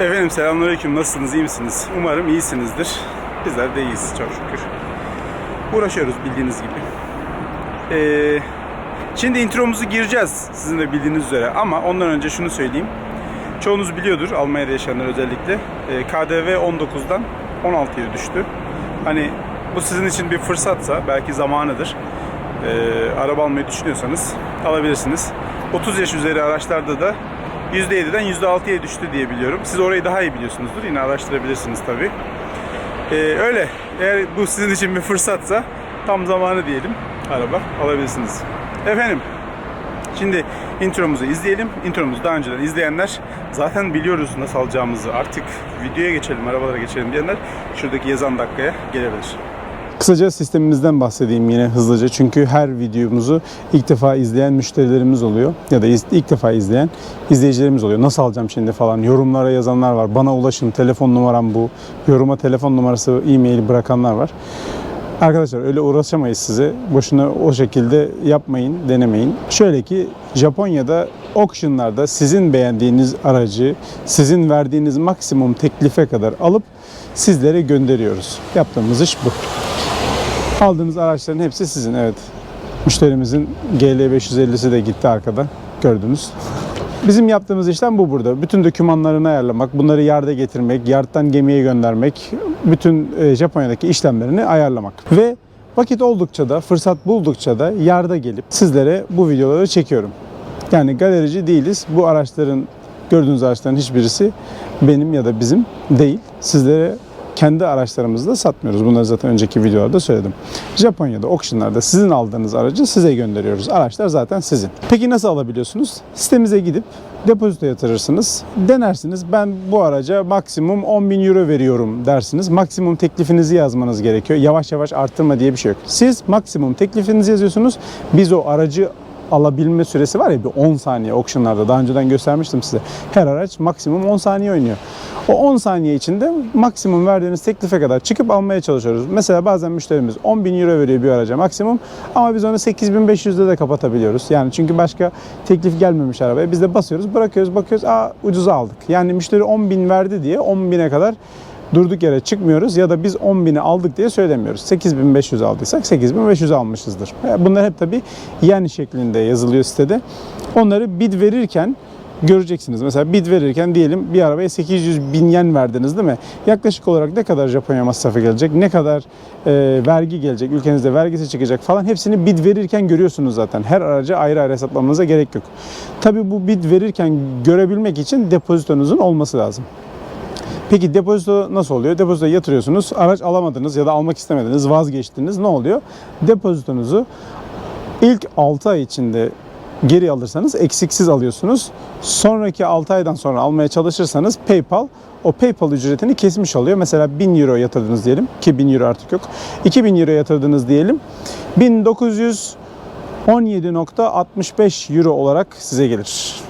Efendim selamünaleyküm. Nasılsınız? iyi misiniz? Umarım iyisinizdir. Bizler de iyiyiz çok şükür. Uğraşıyoruz bildiğiniz gibi. Ee, şimdi intromuzu gireceğiz sizin de bildiğiniz üzere ama ondan önce şunu söyleyeyim. Çoğunuz biliyordur Almanya'da yaşayanlar özellikle. KDV 19'dan 16'ya düştü. Hani bu sizin için bir fırsatsa belki zamanıdır. Ee, araba almayı düşünüyorsanız alabilirsiniz. 30 yaş üzeri araçlarda da %7'den %6'ya düştü diye biliyorum. Siz orayı daha iyi biliyorsunuzdur. Yine araştırabilirsiniz tabii. Ee, öyle. Eğer bu sizin için bir fırsatsa tam zamanı diyelim. Araba alabilirsiniz. Efendim Şimdi intromuzu izleyelim. Intromuzu daha önceden izleyenler zaten biliyoruz nasıl alacağımızı. Artık videoya geçelim, arabalara geçelim diyenler şuradaki yazan dakikaya gelebilir. Kısaca sistemimizden bahsedeyim yine hızlıca. Çünkü her videomuzu ilk defa izleyen müşterilerimiz oluyor. Ya da ilk defa izleyen izleyicilerimiz oluyor. Nasıl alacağım şimdi falan. Yorumlara yazanlar var. Bana ulaşın. Telefon numaram bu. Yoruma telefon numarası, e-mail bırakanlar var. Arkadaşlar öyle uğraşamayız size. Boşuna o şekilde yapmayın, denemeyin. Şöyle ki Japonya'da auctionlarda sizin beğendiğiniz aracı sizin verdiğiniz maksimum teklife kadar alıp sizlere gönderiyoruz. Yaptığımız iş bu. Aldığınız araçların hepsi sizin evet. Müşterimizin GL550'si de gitti arkada. Gördünüz. Bizim yaptığımız işlem bu burada. Bütün dokümanlarını ayarlamak, bunları yarda getirmek, yardtan gemiye göndermek, bütün e, Japonya'daki işlemlerini ayarlamak. Ve vakit oldukça da, fırsat buldukça da yarda gelip sizlere bu videoları çekiyorum. Yani galerici değiliz. Bu araçların, gördüğünüz araçların hiçbirisi benim ya da bizim değil. Sizlere kendi araçlarımızı da satmıyoruz. Bunları zaten önceki videolarda söyledim. Japonya'da auctionlarda sizin aldığınız aracı size gönderiyoruz. Araçlar zaten sizin. Peki nasıl alabiliyorsunuz? Sitemize gidip depozito yatırırsınız. Denersiniz. Ben bu araca maksimum 10 bin euro veriyorum dersiniz. Maksimum teklifinizi yazmanız gerekiyor. Yavaş yavaş arttırma diye bir şey yok. Siz maksimum teklifinizi yazıyorsunuz. Biz o aracı alabilme süresi var ya bir 10 saniye auctionlarda daha önceden göstermiştim size. Her araç maksimum 10 saniye oynuyor. O 10 saniye içinde maksimum verdiğiniz teklife kadar çıkıp almaya çalışıyoruz. Mesela bazen müşterimiz 10 bin euro veriyor bir araca maksimum ama biz onu 8500'de de kapatabiliyoruz. Yani çünkü başka teklif gelmemiş arabaya. Biz de basıyoruz bırakıyoruz bakıyoruz aa ucuza aldık. Yani müşteri 10 bin verdi diye 10 bine kadar durduk yere çıkmıyoruz ya da biz 10 bini aldık diye söylemiyoruz. 8500 aldıysak 8500 almışızdır. E, Bunlar hep tabii yen şeklinde yazılıyor sitede. Onları bid verirken göreceksiniz. Mesela bid verirken diyelim bir arabaya 800 bin yen verdiniz değil mi? Yaklaşık olarak ne kadar Japonya masrafı gelecek, ne kadar e, vergi gelecek, ülkenizde vergisi çıkacak falan hepsini bid verirken görüyorsunuz zaten. Her araca ayrı ayrı hesaplamanıza gerek yok. Tabii bu bid verirken görebilmek için depozitonuzun olması lazım. Peki depozito nasıl oluyor? Depozitoya yatırıyorsunuz. Araç alamadınız ya da almak istemediniz, vazgeçtiniz. Ne oluyor? Depozitonuzu ilk 6 ay içinde geri alırsanız eksiksiz alıyorsunuz. Sonraki 6 aydan sonra almaya çalışırsanız PayPal o PayPal ücretini kesmiş oluyor. Mesela 1000 euro yatırdınız diyelim ki 1000 euro artık yok. 2000 euro yatırdınız diyelim. 1917.65 euro olarak size gelir.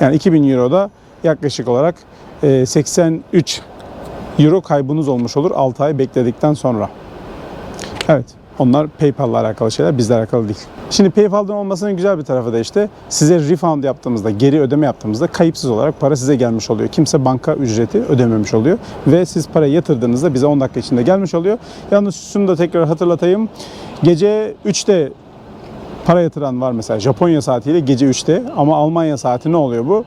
Yani 2000 euro da yaklaşık olarak 83 euro kaybınız olmuş olur 6 ay bekledikten sonra. Evet. Onlar PayPal'la alakalı şeyler, bizle alakalı değil. Şimdi PayPal'dan olmasının güzel bir tarafı da işte size refund yaptığımızda, geri ödeme yaptığımızda kayıpsız olarak para size gelmiş oluyor. Kimse banka ücreti ödememiş oluyor. Ve siz parayı yatırdığınızda bize 10 dakika içinde gelmiş oluyor. Yalnız şunu da tekrar hatırlatayım. Gece 3'te para yatıran var mesela Japonya saatiyle gece 3'te ama Almanya saati ne oluyor bu?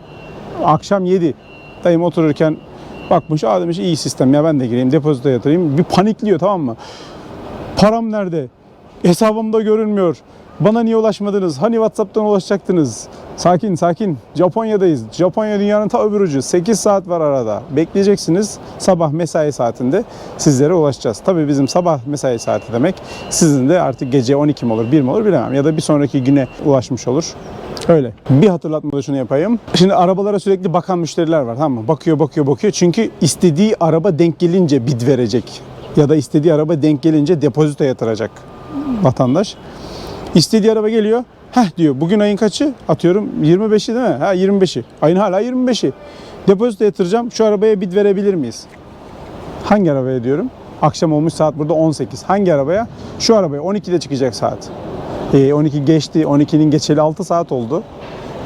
Akşam 7. Dayım otururken bakmış aa demiş iyi sistem ya ben de gireyim depozito yatırayım. Bir panikliyor tamam mı? Param nerede? Hesabımda görünmüyor. Bana niye ulaşmadınız? Hani WhatsApp'tan ulaşacaktınız? Sakin sakin. Japonya'dayız. Japonya dünyanın ta öbür ucu. 8 saat var arada. Bekleyeceksiniz. Sabah mesai saatinde sizlere ulaşacağız. Tabii bizim sabah mesai saati demek. Sizin de artık gece 12 mi olur 1 mi olur bilemem. Ya da bir sonraki güne ulaşmış olur. Öyle. Bir hatırlatma da şunu yapayım. Şimdi arabalara sürekli bakan müşteriler var tamam mı? Bakıyor bakıyor bakıyor. Çünkü istediği araba denk gelince bid verecek. Ya da istediği araba denk gelince depozito yatıracak vatandaş. İstediği araba geliyor. Heh diyor bugün ayın kaçı? Atıyorum 25'i değil mi? Ha 25'i. Ayın hala 25'i. Depozito yatıracağım. Şu arabaya bid verebilir miyiz? Hangi arabaya diyorum? Akşam olmuş saat burada 18. Hangi arabaya? Şu arabaya 12'de çıkacak saat. E, 12 geçti. 12'nin geçeli 6 saat oldu.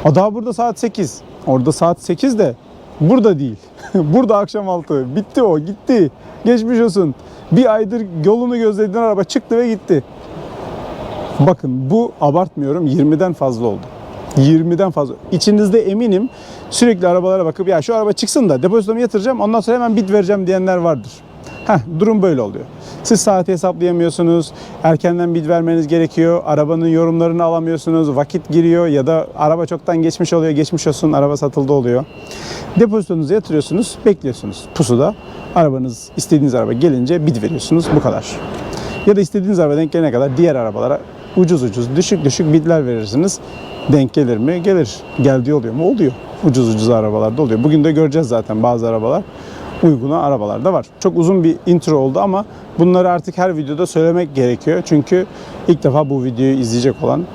O daha burada saat 8. Orada saat 8 de burada değil. Burada akşam altı. Bitti o gitti. Geçmiş olsun. Bir aydır yolunu gözlediğin araba çıktı ve gitti. Bakın bu abartmıyorum 20'den fazla oldu. 20'den fazla. İçinizde eminim sürekli arabalara bakıp ya şu araba çıksın da depozitomu yatıracağım ondan sonra hemen bit vereceğim diyenler vardır. Heh, durum böyle oluyor. Siz saati hesaplayamıyorsunuz, erkenden bid vermeniz gerekiyor, arabanın yorumlarını alamıyorsunuz, vakit giriyor ya da araba çoktan geçmiş oluyor, geçmiş olsun araba satıldı oluyor. Depozitonuzu yatırıyorsunuz, bekliyorsunuz. Pusuda arabanız, istediğiniz araba gelince bid veriyorsunuz, bu kadar. Ya da istediğiniz araba denk gelene kadar diğer arabalara ucuz ucuz, düşük düşük bidler verirsiniz. Denk gelir mi? Gelir. Geldiği oluyor mu? Oluyor. Ucuz ucuz arabalarda oluyor. Bugün de göreceğiz zaten bazı arabalar uyguna arabalarda var. Çok uzun bir intro oldu ama bunları artık her videoda söylemek gerekiyor. Çünkü ilk defa bu videoyu izleyecek olan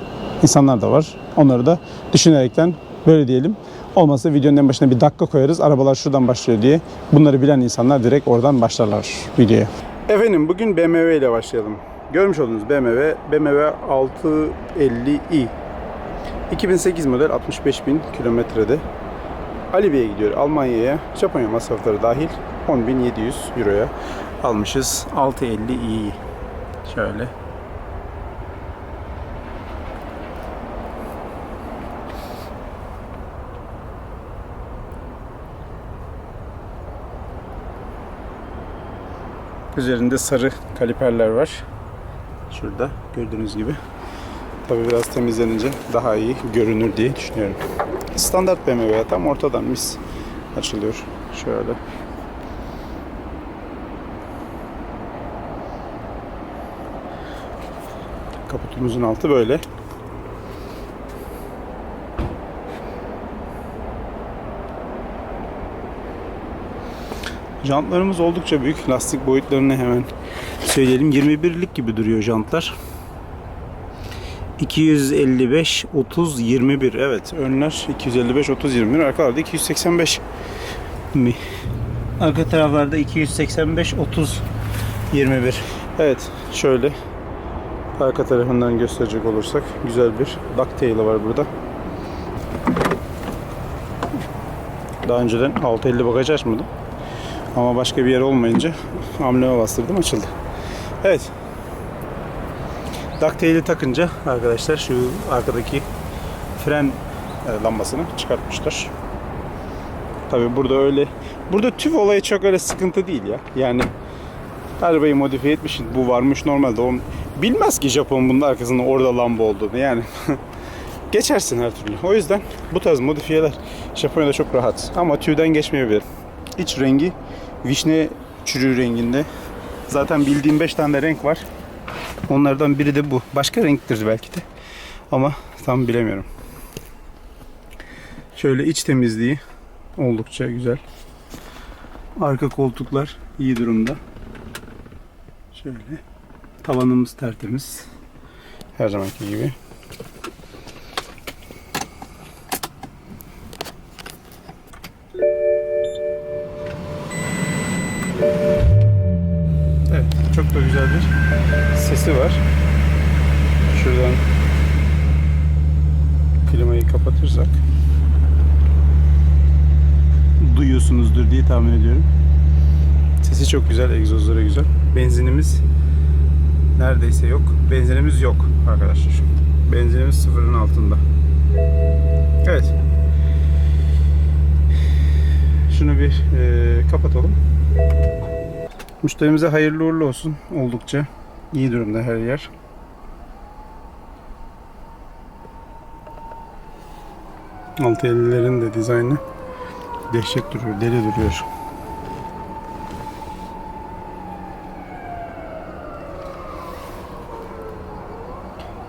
insanlar da var. Onları da düşünerekten böyle diyelim. Olmazsa videonun en başına bir dakika koyarız. Arabalar şuradan başlıyor diye. Bunları bilen insanlar direkt oradan başlarlar videoya. Efendim bugün BMW ile başlayalım. Görmüş olduğunuz BMW, BMW 650i. 2008 model 65 bin kilometrede. Ali Bey'e gidiyor Almanya'ya. Japonya masrafları dahil 10.700 Euro'ya almışız 650i. Şöyle. Üzerinde sarı kaliperler var. Şurada gördüğünüz gibi. Tabii biraz temizlenince daha iyi görünür diye düşünüyorum. Standart BMW tam ortadan mis açılıyor. Şöyle. Kaputumuzun altı böyle. Jantlarımız oldukça büyük. Lastik boyutlarını hemen söyleyelim. 21'lik gibi duruyor jantlar. 255 30 21 evet önler 255 30 21 arkalarda 285 mi? Arka taraflarda 285 30 21 evet şöyle arka tarafından gösterecek olursak güzel bir ducktail'ı var burada. Daha önceden 650 bagaj açmadım. Ama başka bir yer olmayınca ambleme bastırdım açıldı. Evet Ducktail'i takınca arkadaşlar şu arkadaki fren e, lambasını çıkartmışlar. Tabi burada öyle burada tüv olayı çok öyle sıkıntı değil ya. Yani arabayı modifiye etmişsin. Bu varmış normalde. O bilmez ki Japon bunun arkasında orada lamba olduğunu. Yani geçersin her türlü. O yüzden bu tarz modifiyeler Japonya'da çok rahat. Ama tüyden geçmeyebilir. İç rengi vişne çürüğü renginde. Zaten bildiğim 5 tane de renk var. Onlardan biri de bu. Başka renktir belki de. Ama tam bilemiyorum. Şöyle iç temizliği oldukça güzel. Arka koltuklar iyi durumda. Şöyle. Tavanımız tertemiz. Her zamanki gibi. Duyuyorsunuzdur diye tahmin ediyorum. Sesi çok güzel, egzozları güzel. Benzinimiz neredeyse yok. Benzinimiz yok arkadaşlar. Benzinimiz sıfırın altında. Evet. Şunu bir e, kapatalım. Müşterimize hayırlı uğurlu olsun. Oldukça iyi durumda her yer. Altı ellilerin de dizaynı dehşet duruyor, deli duruyor.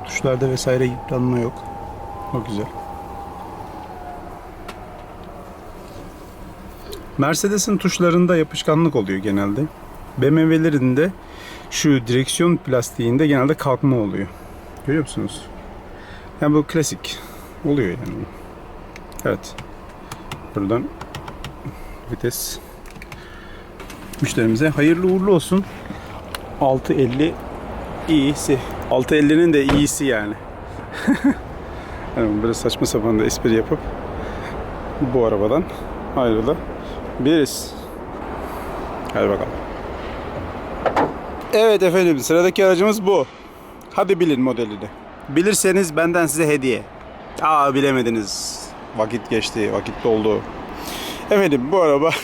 Tuşlarda vesaire yıpranma yok. O güzel. Mercedes'in tuşlarında yapışkanlık oluyor genelde. BMW'lerin de şu direksiyon plastiğinde genelde kalkma oluyor. Görüyor musunuz? Yani bu klasik oluyor yani. Evet. Buradan vites müşterimize hayırlı uğurlu olsun. 650 iyisi. 650'nin de iyisi yani. böyle saçma sapan da espri yapıp bu arabadan ayrıla Biliriz. Hadi bakalım. Evet efendim sıradaki aracımız bu. Hadi bilin modelini. Bilirseniz benden size hediye. Aa bilemediniz. Vakit geçti, vakit doldu. Efendim bu araba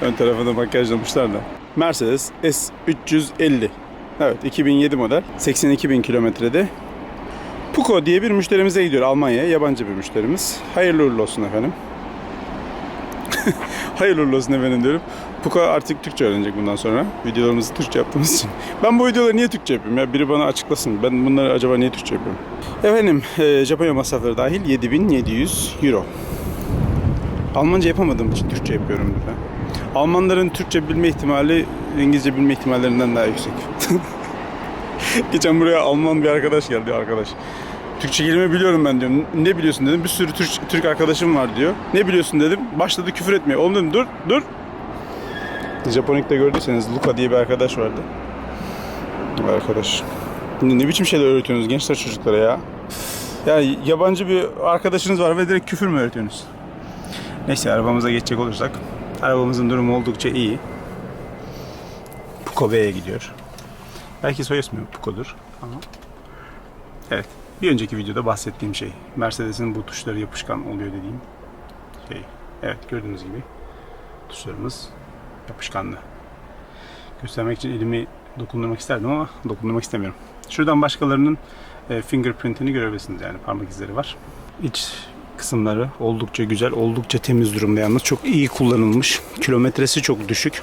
ön tarafını makyajlamışlar da. Mercedes S350. Evet 2007 model. 82 bin kilometrede. Puko diye bir müşterimize gidiyor Almanya'ya. Yabancı bir müşterimiz. Hayırlı uğurlu olsun efendim. Hayırlı uğurlu olsun efendim diyorum. Puka artık Türkçe öğrenecek bundan sonra. Videolarımızı Türkçe yaptığımız için. Ben bu videoları niye Türkçe yapıyorum ya? Biri bana açıklasın. Ben bunları acaba niye Türkçe yapıyorum? Efendim, e, Japonya masrafları dahil 7700 euro. Almanca yapamadığım için Türkçe yapıyorum lütfen. Almanların Türkçe bilme ihtimali İngilizce bilme ihtimallerinden daha yüksek. Geçen buraya Alman bir arkadaş geldi arkadaş. Türkçe kelime biliyorum ben diyorum. Ne biliyorsun dedim. Bir sürü Türk, Türk arkadaşım var diyor. Ne biliyorsun dedim. Başladı küfür etmeye. Oğlum dedim dur dur. Japonik'te gördüyseniz Luka diye bir arkadaş vardı. Arkadaş. Ne, ne biçim şeyler öğretiyorsunuz gençler çocuklara ya? Ya yabancı bir arkadaşınız var ve direkt küfür mü öğretiyorsunuz? Neyse arabamıza geçecek olursak. Arabamızın durumu oldukça iyi. Puko B'ye gidiyor. Belki soy ismi Puko'dur ama Evet. Bir önceki videoda bahsettiğim şey. Mercedes'in bu tuşları yapışkan oluyor dediğim şey. Evet gördüğünüz gibi tuşlarımız yapışkanlı. Göstermek için elimi dokundurmak isterdim ama dokundurmak istemiyorum. Şuradan başkalarının e, fingerprintini görebilirsiniz yani parmak izleri var. İç kısımları oldukça güzel, oldukça temiz durumda yalnız. Çok iyi kullanılmış. Kilometresi çok düşük.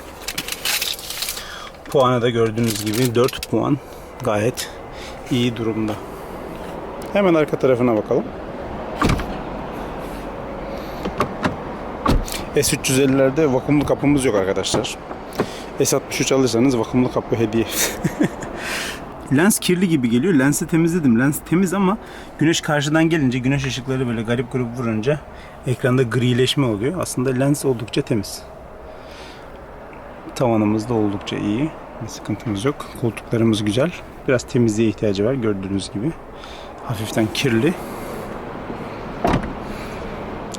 Puanı da gördüğünüz gibi 4 puan gayet iyi durumda. Hemen arka tarafına bakalım. S350'lerde vakumlu kapımız yok arkadaşlar. S63 alırsanız vakumlu kapı hediye. Lens kirli gibi geliyor. Lensi temizledim. Lens temiz ama güneş karşıdan gelince, güneş ışıkları böyle garip grup vurunca ekranda grileşme oluyor. Aslında lens oldukça temiz. Tavanımız da oldukça iyi. Bir sıkıntımız yok. Koltuklarımız güzel. Biraz temizliğe ihtiyacı var gördüğünüz gibi. Hafiften kirli.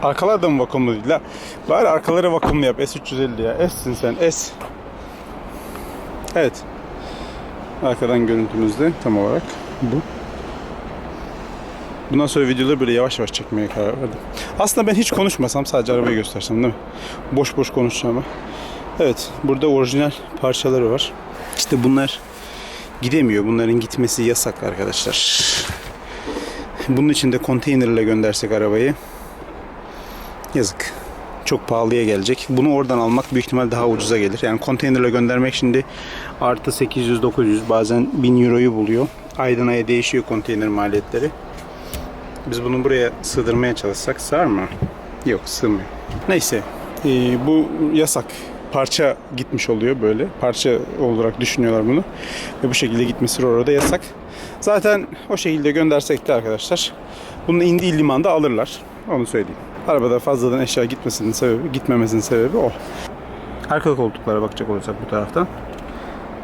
Arkalar da mı vakumlu değil la? Bari arkaları vakumlu yap. S350 ya. S'sin sen. S. Evet. Arkadan görüntümüz de tam olarak bu. Bundan sonra videoları böyle yavaş yavaş çekmeye karar verdim. Aslında ben hiç konuşmasam sadece arabayı göstersem değil mi? Boş boş konuşacağım. Evet, burada orijinal parçaları var. İşte bunlar gidemiyor. Bunların gitmesi yasak arkadaşlar. Bunun için de konteynerle göndersek arabayı yazık. Çok pahalıya gelecek. Bunu oradan almak büyük ihtimal daha ucuza gelir. Yani konteynerle göndermek şimdi artı 800-900 bazen 1000 euroyu buluyor. Aydan aya değişiyor konteyner maliyetleri. Biz bunu buraya sığdırmaya çalışsak sığar mı? Yok sığmıyor. Neyse ee, bu yasak. Parça gitmiş oluyor böyle. Parça olarak düşünüyorlar bunu. Ve bu şekilde gitmesi orada yasak. Zaten o şekilde göndersek de arkadaşlar bunu indiği limanda alırlar. Onu söyleyeyim. Arabada fazladan eşya gitmesinin sebebi, gitmemesinin sebebi o. Arka koltuklara bakacak olursak bu taraftan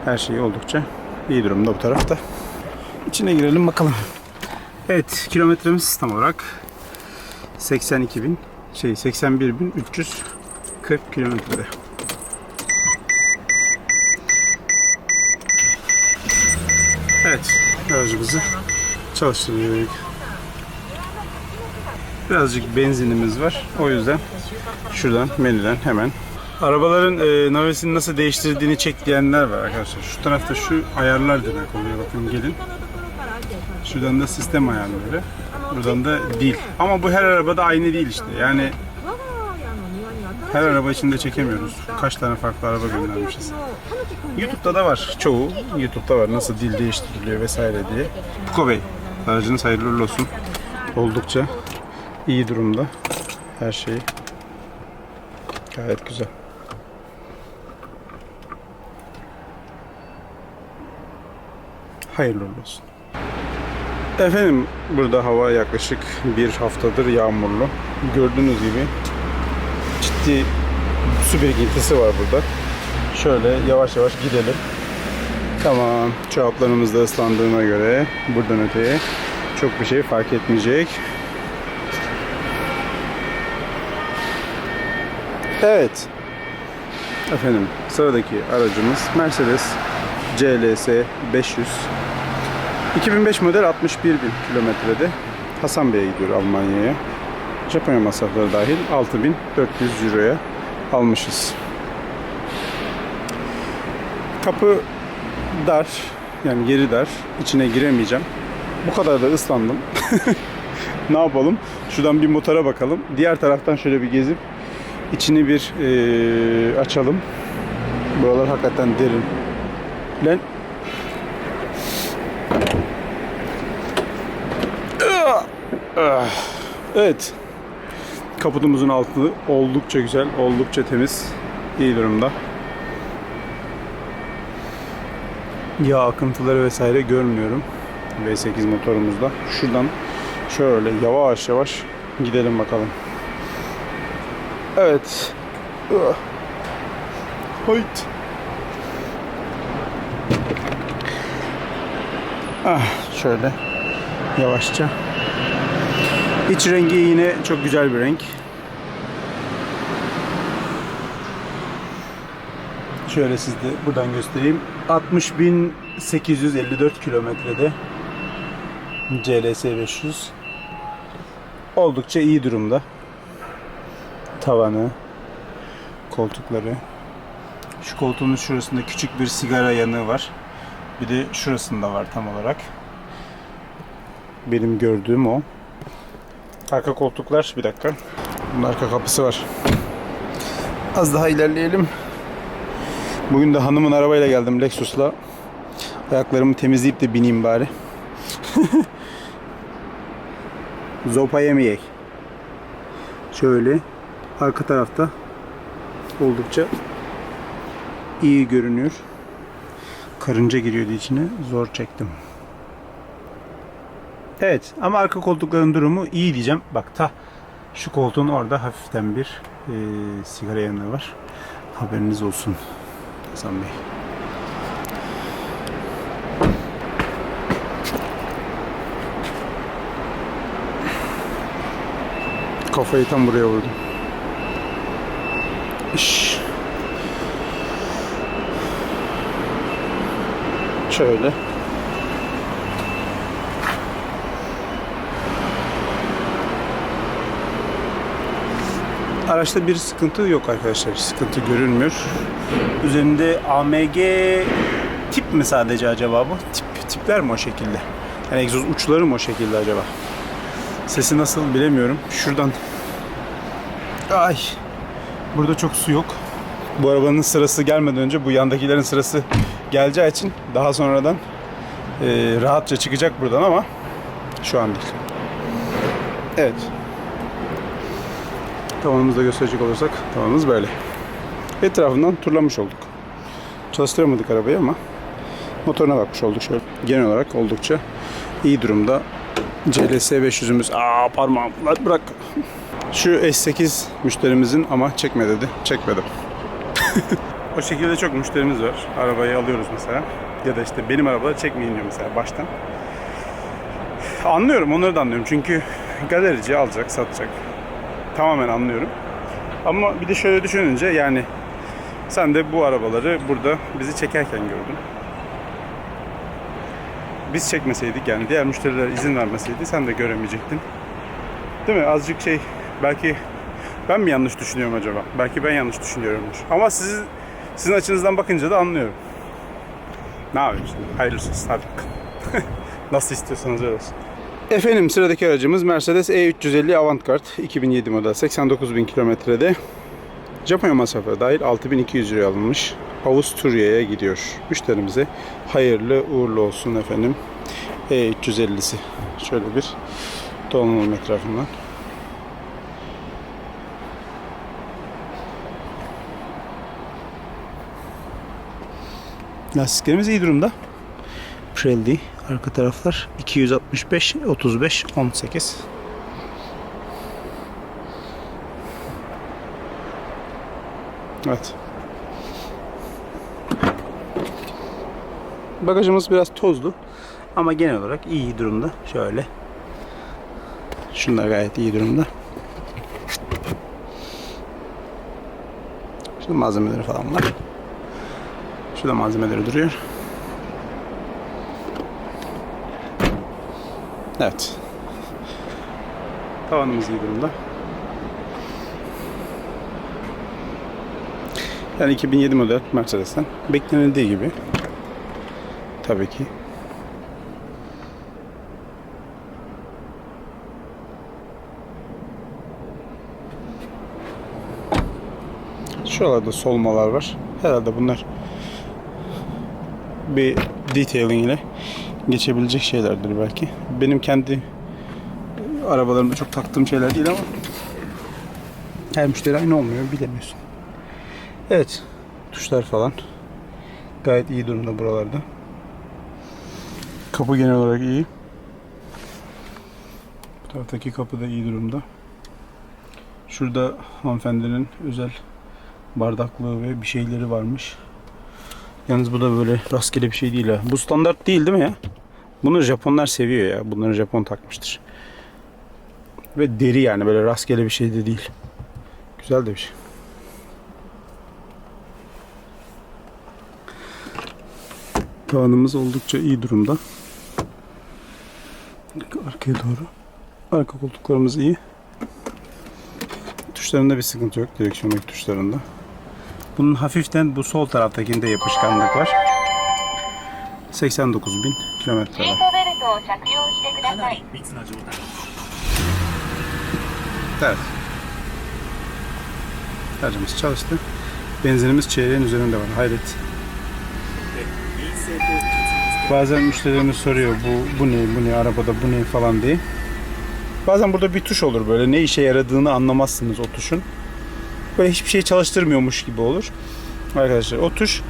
her şey oldukça iyi durumda bu tarafta. İçine girelim bakalım. Evet kilometremiz tam olarak 82 bin şey 81 bin 340 kilometrede. Evet aracımızı çalıştırdık. Birazcık benzinimiz var. O yüzden şuradan menüden hemen Arabaların e, navesini nasıl değiştirdiğini çek diyenler var arkadaşlar. Şu tarafta şu ayarlar demek oluyor. Bakın gelin. Şuradan da sistem ayarları. Buradan da dil. Ama bu her arabada aynı değil işte. Yani her araba içinde çekemiyoruz. Kaç tane farklı araba göndermişiz. YouTube'da da var. Çoğu YouTube'da var. Nasıl dil değiştiriliyor vesaire diye. Puko Bey. Aracınız hayırlı olsun. Oldukça iyi durumda. Her şey gayet güzel. Hayırlı olsun. Efendim burada hava yaklaşık bir haftadır yağmurlu. Gördüğünüz gibi ciddi su birikintisi var burada. Şöyle yavaş yavaş gidelim. Tamam. Çoraplarımız da ıslandığına göre buradan öteye çok bir şey fark etmeyecek. Evet. Efendim sıradaki aracımız Mercedes CLS 500. 2005 model 61 bin kilometrede Hasan Bey'e gidiyor Almanya'ya. Japonya masrafları dahil 6400 euroya almışız. Kapı dar. Yani yeri dar. İçine giremeyeceğim. Bu kadar da ıslandım. ne yapalım? Şuradan bir motora bakalım. Diğer taraftan şöyle bir gezip içini bir eee, açalım. Buralar hakikaten derin. Lan. Evet. Kaputumuzun altı oldukça güzel, oldukça temiz, iyi durumda. Yağ akıntıları vesaire görmüyorum V8 motorumuzda. Şuradan şöyle yavaş yavaş gidelim bakalım. Evet. Hayt. Ah, şöyle yavaşça. İç rengi yine çok güzel bir renk. Şöyle siz de buradan göstereyim. 60.854 kilometrede CLS 500. Oldukça iyi durumda. Tavanı, koltukları. Şu koltuğun şurasında küçük bir sigara yanığı var. Bir de şurasında var tam olarak. Benim gördüğüm o. Arka koltuklar bir dakika. Bunun arka kapısı var. Az daha ilerleyelim. Bugün de hanımın arabayla geldim Lexus'la. Ayaklarımı temizleyip de bineyim bari. Zopa yemeyek. Şöyle arka tarafta oldukça iyi görünüyor. Karınca giriyordu içine. Zor çektim. Evet ama arka koltukların durumu iyi diyeceğim. Bak ta şu koltuğun orada hafiften bir e, sigara yanığı var. Haberiniz olsun Hasan Bey. Kafayı tam buraya vurdum. İş. Şöyle. Araçta bir sıkıntı yok arkadaşlar. Sıkıntı görünmüyor. Üzerinde AMG tip mi sadece acaba bu? Tip, tipler mi o şekilde? Yani egzoz uçları mı o şekilde acaba? Sesi nasıl bilemiyorum. Şuradan Ay. Burada çok su yok. Bu arabanın sırası gelmeden önce bu yandakilerin sırası geleceği için daha sonradan e, rahatça çıkacak buradan ama şu an değil. Evet. Tavanımızı gösterecek olursak tavanımız böyle. Etrafından turlamış olduk. Çalıştıramadık arabayı ama motoruna bakmış olduk şöyle. Genel olarak oldukça iyi durumda. CLS 500'ümüz. Aa parmağım bırak. Şu S8 müşterimizin ama çekme dedi. Çekmedim. o şekilde çok müşterimiz var. Arabayı alıyoruz mesela. Ya da işte benim arabaları çekmeyin diyor mesela baştan. Anlıyorum onları da anlıyorum. Çünkü galerici alacak, satacak. Tamamen anlıyorum. Ama bir de şöyle düşününce yani sen de bu arabaları burada bizi çekerken gördün. Biz çekmeseydik yani diğer müşteriler izin vermeseydi sen de göremeyecektin. Değil mi? Azıcık şey belki ben mi yanlış düşünüyorum acaba? Belki ben yanlış düşünüyorumdur. Ama siz, sizin açınızdan bakınca da anlıyorum. Ne yapayım şimdi? Hayırlısı. Hadi. Nasıl istiyorsanız öyle olsun. Efendim sıradaki aracımız Mercedes E350 Avantgard 2007 model 89.000 kilometrede Japonya masrafı dahil 6200 liraya alınmış. Avusturya'ya gidiyor. Müşterimize hayırlı uğurlu olsun efendim. E350'si. Şöyle bir dolanalım etrafından. Lastiklerimiz iyi durumda. Pirelli arka taraflar 265 35 18 Evet. Bagajımız biraz tozlu ama genel olarak iyi durumda. Şöyle. Şunlar gayet iyi durumda. Şurada malzemeleri falan var. Şurada malzemeleri duruyor. Evet. Tavanımız iyi durumda. Yani 2007 model Mercedes'ten beklenildiği gibi. Tabii ki. Şuralarda solmalar var. Herhalde bunlar bir detailing ile geçebilecek şeylerdir belki. Benim kendi arabalarımda çok taktığım şeyler değil ama her müşteri aynı olmuyor bilemiyorsun. Evet. Tuşlar falan gayet iyi durumda buralarda. Kapı genel olarak iyi. Bu taraftaki kapı da iyi durumda. Şurada hanımefendinin özel bardaklığı ve bir şeyleri varmış. Yalnız bu da böyle rastgele bir şey değil ha. Bu standart değil değil mi ya? Bunu Japonlar seviyor ya. Bunları Japon takmıştır. Ve deri yani böyle rastgele bir şey de değil. Güzel de bir şey. Tavanımız oldukça iyi durumda. Arkaya doğru. Arka koltuklarımız iyi. Tuşlarında bir sıkıntı yok. Direksiyondaki tuşlarında. Bunun hafiften bu sol taraftakinde yapışkanlık var. 89 bin kilometre var. Evet. Aracımız çalıştı. Benzinimiz çeyreğin üzerinde var. Hayret. Bazen müşterilerimiz soruyor bu, bu ne, bu ne, arabada bu ne falan diye. Bazen burada bir tuş olur böyle ne işe yaradığını anlamazsınız o tuşun. Böyle hiçbir şey çalıştırmıyormuş gibi olur. Arkadaşlar o tuş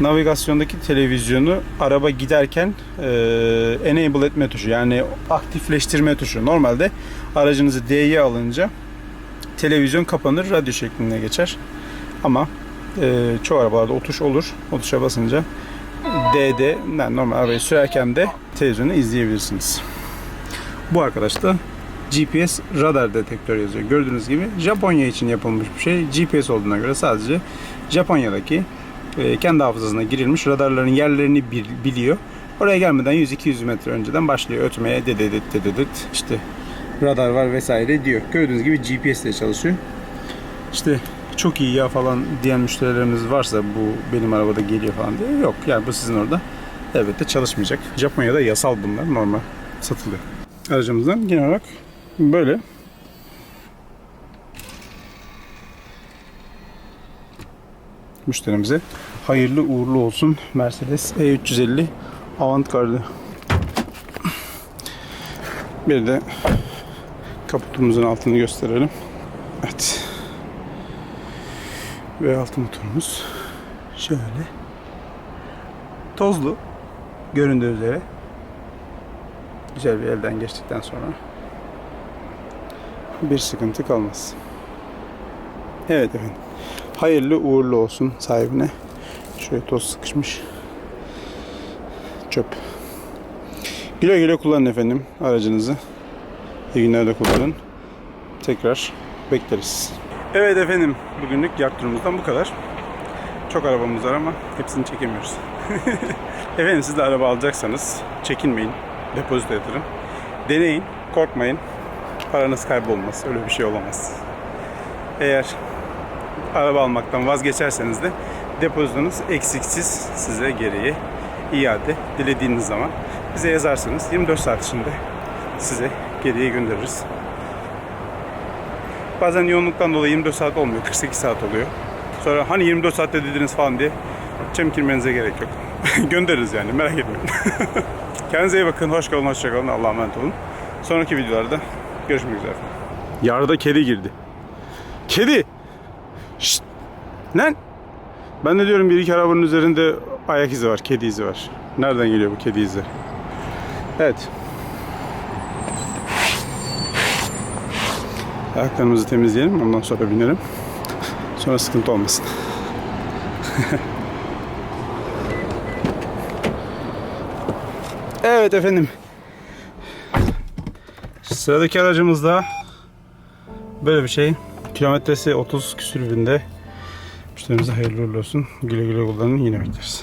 navigasyondaki televizyonu araba giderken e, enable etme tuşu yani aktifleştirme tuşu. Normalde aracınızı D'ye alınca televizyon kapanır radyo şeklinde geçer. Ama e, çoğu arabalarda o tuş olur. O tuşa basınca D'de yani normal arabayı sürerken de televizyonu izleyebilirsiniz. Bu arkadaş da GPS radar detektör yazıyor. Gördüğünüz gibi Japonya için yapılmış bir şey. GPS olduğuna göre sadece Japonya'daki e, kendi hafızasına girilmiş radarların yerlerini bil- biliyor. Oraya gelmeden 100-200 metre önceden başlıyor ötmeye dededet dededet işte radar var vesaire diyor. Gördüğünüz gibi GPS ile çalışıyor. İşte çok iyi ya falan diyen müşterilerimiz varsa bu benim arabada geliyor falan diye yok. Yani bu sizin orada elbette çalışmayacak. Japonya'da yasal bunlar normal satılıyor. Aracımızdan genel olarak böyle. Müşterimize hayırlı uğurlu olsun Mercedes E350 Avantgarde. Bir de kaputumuzun altını gösterelim. Evet. V6 motorumuz şöyle tozlu göründüğü üzere güzel bir elden geçtikten sonra bir sıkıntı kalmaz. Evet efendim. Hayırlı uğurlu olsun sahibine. Şöyle toz sıkışmış. Çöp. Güle güle kullanın efendim aracınızı. İyi günlerde kullanın. Tekrar bekleriz. Evet efendim, bugünlük yak turumuzdan bu kadar. Çok arabamız var ama hepsini çekemiyoruz. efendim siz de araba alacaksanız çekinmeyin, depozito yatırın. Deneyin, korkmayın. Paranız kaybolmaz, öyle bir şey olamaz. Eğer araba almaktan vazgeçerseniz de depozitonuz eksiksiz size geriye iade dilediğiniz zaman bize yazarsınız. 24 saat içinde size geriye göndeririz. Bazen yoğunluktan dolayı 24 saat olmuyor. 48 saat oluyor. Sonra hani 24 saatte dediniz falan diye çemkirmenize gerek yok. Göndeririz yani merak etmeyin. Kendinize iyi bakın. Hoş kalın, hoşça kalın. Allah'a emanet olun. Sonraki videolarda görüşmek üzere. Yarda kedi girdi. Kedi! Şşt! Lan! Ben de diyorum bir iki arabanın üzerinde ayak izi var, kedi izi var. Nereden geliyor bu kedi izi? Evet. Ayaklarımızı temizleyelim. Ondan sonra binelim. Sonra sıkıntı olmasın. evet efendim. Sıradaki aracımız da böyle bir şey. Kilometresi 30 küsür binde. Müşterimize hayırlı uğurlu olsun. Güle güle kullanın. Yine bekleriz.